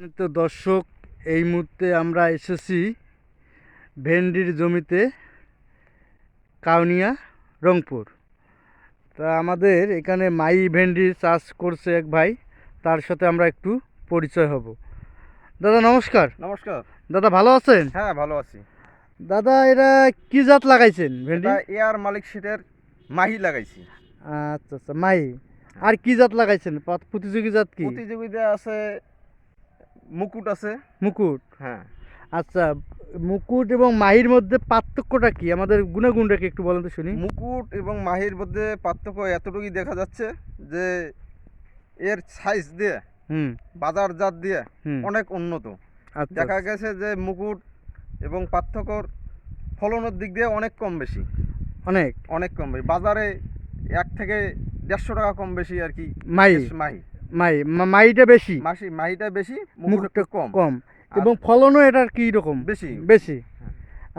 তো দর্শক এই মুহূর্তে আমরা এসেছি ভেন্ডির জমিতে কাউনিয়া রংপুর। তা আমাদের এখানে মাই ভেন্ডির চাষ করছে এক ভাই তার সাথে আমরা একটু পরিচয় হব। দাদা নমস্কার। নমস্কার। দাদা ভালো আছেন? হ্যাঁ ভালো আছি। দাদা এরা কি জাত লাগাইছেন ভেন্ডি? এটা এয়ার মালিক সিটের মাহি লাগাইছি। আচ্ছা আচ্ছা মাই। আর কি জাত লাগাইছেন? প্রতিযোগী জাত কি? প্রতিযোগিতা আছে মুকুট আছে। মুকুট? হ্যাঁ। আচ্ছা মুকুট এবং মাহির মধ্যে পার্থক্যটা কি? আমাদের গুণাগুণটা কি একটু বলেন তো শুনি। মুকুট এবং মাহির মধ্যে পার্থক্য এতটুকুই দেখা যাচ্ছে যে এর সাইজ দিয়ে হুম। বাজার জাত দিয়ে অনেক উন্নত। আচ্ছা। দেখা গেছে যে মুকুট এবং পার্থক্যর ফলনের দিক দিয়ে অনেক কম বেশি। অনেক? অনেক কম বেশি। বাজারে এক থেকে দেড়শো টাকা কম বেশি আর কি। মাই মাহি মাই মাইটা বেশি। মাসি মাহিটা বেশি একটু কম। কম। এবং ফলনও এটার কি রকম? বেশি। বেশি। হ্যাঁ।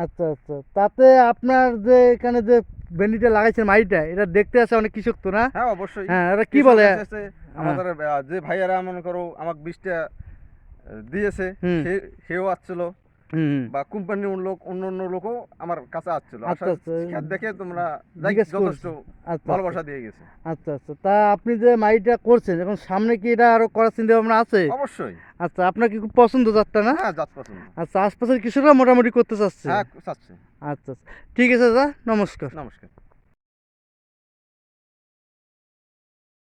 আচ্ছা আচ্ছা। তাতে আপনার যে এখানে যে ভেন্ডিটা লাগাইছেন মাইটা এটা দেখতে আছে অনেক কৃষক তো না? হ্যাঁ অবশ্যই। হ্যাঁ এটা কি বলে? আমাদের যে ভাইয়ারা মনে করো আমাকে আহ, দিয়েছে সেও আসছিল। বা কোম্পানির লোক অন্য অন্য লোকও আমার কাছে আসছিল। আচ্ছা, আচ্ছা। দেখে তোমরা যথেষ্ট আচ্ছা ভালোবাসা দিয়ে গেছে। আচ্ছা আচ্ছা। তা আপনি যে মাইটা করছেন এখন সামনে কি এটা আরও করার চিন্তা ভাবনা আছে? অবশ্যই। আচ্ছা আপনার কি খুব পছন্দ যাত্রা না? হ্যাঁ পছন্দ। আচ্ছা আশপাশের কৃষকরা মোটামুটি করতে চাচ্ছে? হ্যাঁ চাচ্ছে। আচ্ছা আচ্ছা। ঠিক আছে দাদা। নমস্কার। নমস্কার।